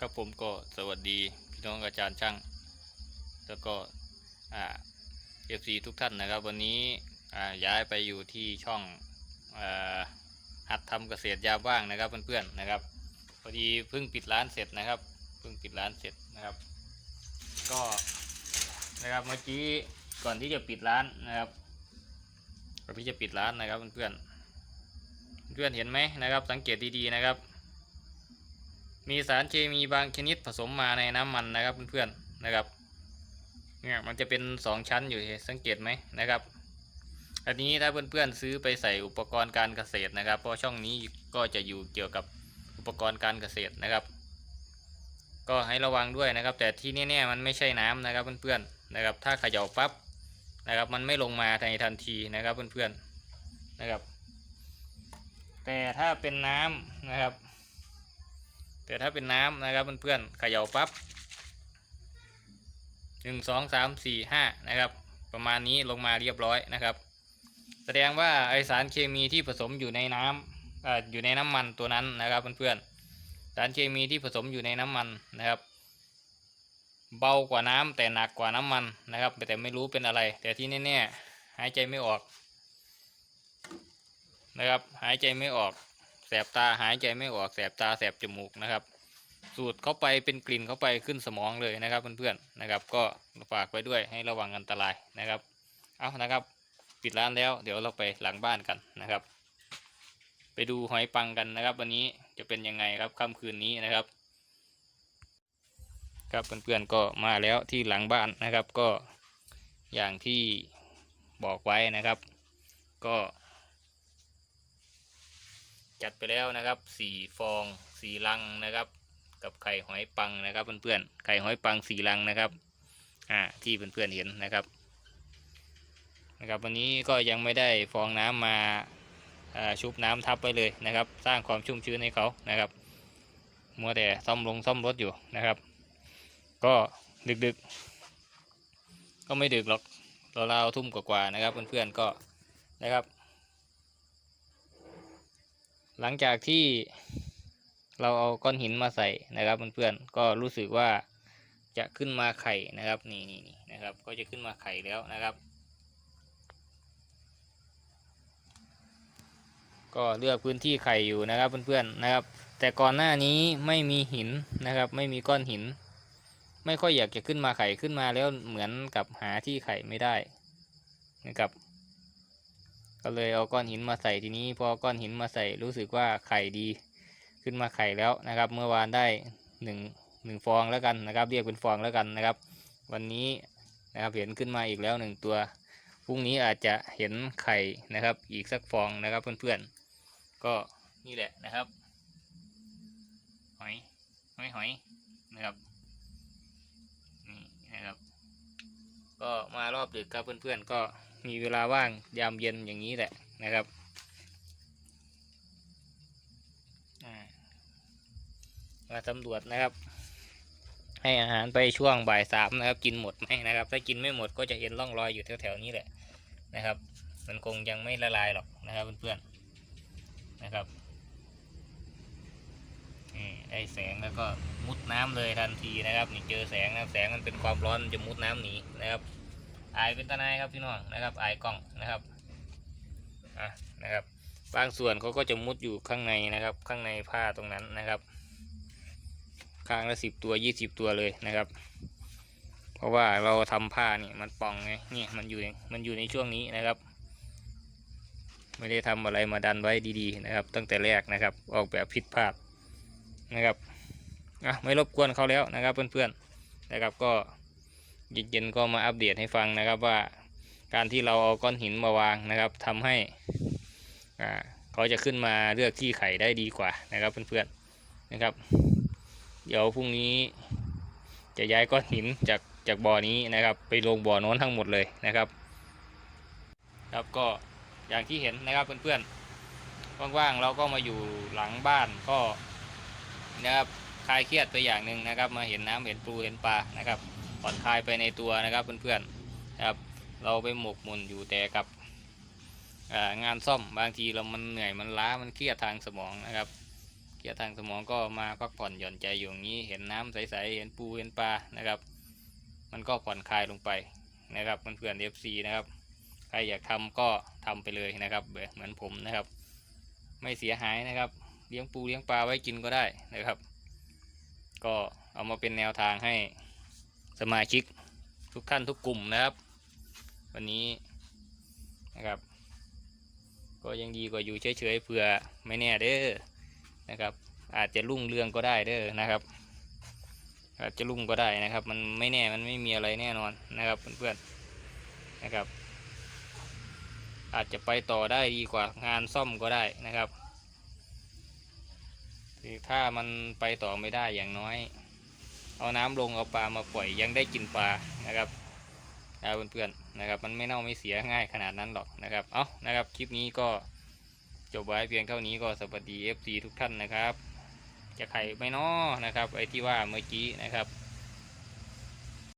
ครับผมก็สวัสดีพี่น้องอาจารย์ช่าง แล้วก็อ่าเอฟซีทุกท่านนะครับ วันนี้อ่าย้ายไปอยู่ที่ช่องอ่าหัดทำเกษตรยามว่างนะครับเพื่อนๆนะครับพอดีเพิ่งปิดร้านเสร็จนะครับเพิ่งปิดร้านเสร็จนะครับ ก็นะครับเมื่อกี้ก่อนที่จะปิดร้านนะครับก่อนที่จะปิดร้านนะครับเพื่อนๆเพื่อนเห็นไหมนะครับ สังเกตดีๆนะครับ มีสารเคมีบางชนิดผสมมาในน้ำมันนะครับเพื่อนๆนะครับเนี่ยมันจะเป็นสองชั้นอยู่สังเกตไหมนะครับ อันนี้ถ้าเพื่อนๆซื้อไปใส่อุปกรณ์การเกษตรนะครับ เพราะช่องนี้ก็จะอยู่เกี่ยวกับอุปกรณ์การเกษตรนะครับ ก็ให้ระวังด้วยนะครับ แต่ที่แน่ๆมันไม่ใช่น้ำนะครับเพื่อนๆนะครับ ถ้าเขย่าปั๊บนะครับมันไม่ลงมาในทันทีนะครับเพื่อนๆนะครับ แต่ถ้าเป็นน้ำนะครับ แต่ถ้าเป็นน้ำนะครับเพื่อนๆเขย่าปั๊บหนึ่งสองสามสี่ห้านะครับ ประมาณนี้ลงมาเรียบร้อยนะครับ แสดงว่าไอสารเคมีที่ผสมอยู่ในน้ำเอ่ออยู่ในน้ำมันตัวนั้นนะครับเพื่อนๆสารเคมีที่ผสมอยู่ในน้ำมันนะครับ เบากว่าน้ำแต่หนักกว่าน้ำมันนะครับ แต่ไม่รู้เป็นอะไร แต่ที่แน่ๆหายใจไม่ออกนะครับ หายใจไม่ออก แสบตาหายใจไม่ออกแสบตาแสบจมูกนะครับ สูดเข้าไปเป็นกลิ่นเข้าไปขึ้นสมองเลยนะครับเพื่อนๆนะครับ ก็ฝากไว้ด้วยให้ระวังอันตรายนะครับ เอานะครับ ปิดร้านแล้วเดี๋ยวเราไปหลังบ้านกันนะครับ ไปดูหอยปังกันนะครับ วันนี้จะเป็นยังไงครับค่ำคืนนี้นะครับ ครับเพื่อนๆก็มาแล้วที่หลังบ้านนะครับก็อย่างที่บอกไว้นะครับ ก็ จัดไปแล้วนะครับสี่ฟองสี่ลังนะครับ กับไข่หอยปังนะครับเพื่อนๆไข่หอยปังสี่ลังนะครับอ่าที่เพื่อนๆเห็นนะครับนะครับ วันนี้ก็ยังไม่ได้ฟองน้ำมาอ่าชุบน้ำทับไปเลยนะครับ สร้างความชุ่มชื้นให้เขานะครับมัวแต่ซ่อมลงซ่อมรถอยู่นะครับ ก็ดึกๆก็ไม่ดึกหรอกเราวทุ่มกว่าๆนะครับเพื่อนๆก็นะครับ หลังจากที่เราเอาก้อนหินมาใส่นะครับเพื่อนๆก็รู้สึกว่าจะขึ้นมาไข่นะครับนี่นี่นนะครับ ก็จะขึ้นมาไข่แล้วนะครับ ก็เลือกพื้นที่ไข่อยู่นะครับเพื่อนๆนะครับ แต่ก่อนหน้านี้ไม่มีหินนะครับ ไม่มีก้อนหิน ไม่ค่อยอยากจะขึ้นมาไข่ขึ้นมาแล้วเหมือนกับหาที่ไข่ไม่ได้นะครับ ก็เลยเอาก้อนหินมาใส่ทีนี้พอก้อนหินมาใส่รู้สึกว่าไข่ดี ขึ้นมาไข่แล้วนะครับ เมื่อวานได้หนึ่งหนึ่งฟองแล้วกันนะครับ เรียกเป็นฟองแล้วกันนะครับ วันนี้นะครับเห็นขึ้นมาอีกแล้วหนึ่งตัวพรุ่งนี้อาจจะเห็นไข่นะครับ อีกสักฟองนะครับเพื่อนๆ ก็นี่แหละนะครับ หอยหอยหอยนะครับนี่นะครับ ก็มารอบดึกครับเพื่อนๆก็ มีเวลาว่างยามเย็นอย่างนี้แหละนะครับมาสำรวจนะครับ ให้อาหารไปช่วงบ่ายสามนะครับ กินหมดไหมนะครับ ถ้ากินไม่หมดก็จะเห็นร่องรอยอยู่แถวๆนี้แหละนะครับ มันคงยังไม่ละลายหรอกนะครับเพื่อนๆนะครับนี่ได้แสงแล้วก็มุดน้ำเลยทันทีนะครับ นี่เจอแสงนะแสงมันเป็นความร้อนมันจะมุดน้ำหนีนะครับ อายเป็นตาหนายครับพี่น้องนะครับอายกล้องนะครับอะนะครับบางส่วนเขาก็จะมุดอยู่ข้างในนะครับ ข้างในผ้าตรงนั้นนะครับข้างละสิบตัวยี่สิบตัวเลยนะครับ เพราะว่าเราทำผ้านี่มันป่องไงเนี่ยมันอยู่มันอยู่ในช่วงนี้นะครับ ไม่ได้ทำอะไรมาดันไว้ดีๆนะครับ ตั้งแต่แรกนะครับ ออกแบบผิดพลาดนะครับอะไม่รบกวนเขาแล้วนะครับเพื่อนๆนะครับก็ เย็นๆก็มาอัปเดตให้ฟังนะครับว่าการที่เราเอาก้อนหินมาวางนะครับทำให้อ่าเขาจะขึ้นมาเลือกที่ไข่ได้ดีกว่านะครับเพื่อนๆนะครับ เดี๋ยวพรุ่งนี้จะย้ายก้อนหินจากจากบ่อนี้นะครับ ไปลงบ่อโน้นทั้งหมดเลยนะครับครับก็อย่างที่เห็นนะครับเพื่อนๆว่างๆเราก็มาอยู่หลังบ้านก็นะครับคลายเครียดไปอย่างหนึ่งนะครับ มาเห็นน้ำเห็นปูเห็นปลานะครับ ผ่อนคลายไปในตัวนะครับเพื่อนๆนะครับเราไปหมกมุ่นอยู่แต่กับงานซ่อมบางทีเรามันเหนื่อยมันล้ามันเครียดทางสมองนะครับเคลียดทางสมองก็มาพักผ่อนหย่อนใจอยู่อย่างนี้เห็นน้ำใสๆเห็นปูเห็นปลานะครับ มันก็ผ่อนคลายลงไปนะครับเพื่อนๆ FC นะครับใครอยากทำก็ทำไปเลยนะครับเหมือนผมนะครับ ไม่เสียหายนะครับ เลี้ยงปูเลี้ยงปลาไว้กินก็ได้นะครับ ก็เอามาเป็นแนวทางให้ สมาชิกทุกท่านทุกกลุ่มนะครับ วันนี้นะครับ ก็ยังดีกว่าอยู่เฉยๆเผื่อไม่แน่เด้อนะครับ อาจจะรุ่งเรืองก็ได้เด้อนะครับ อาจจะรุ่งก็ได้นะครับ มันไม่แน่มันไม่มีอะไรแน่นอนนะครับเพื่อนๆนะครับ อาจจะไปต่อได้ดีกว่างานซ่อมก็ได้นะครับถ้ามันไปต่อไม่ได้อย่างน้อย เอาน้ำลงเอาปลามาปล่อยยังได้กินปลานะครับนะเพื่อนๆนะครับ มันไม่เน่าไม่เสียง่ายขนาดนั้นหรอกนะครับ เอานะครับคลิปนี้ก็จบไว้เพียงเท่านี้ก็สวัสดี FC ทุกท่านนะครับ จะไข่ไม่น้อนะครับไอ้ที่ว่าเมื่อกี้นะครับ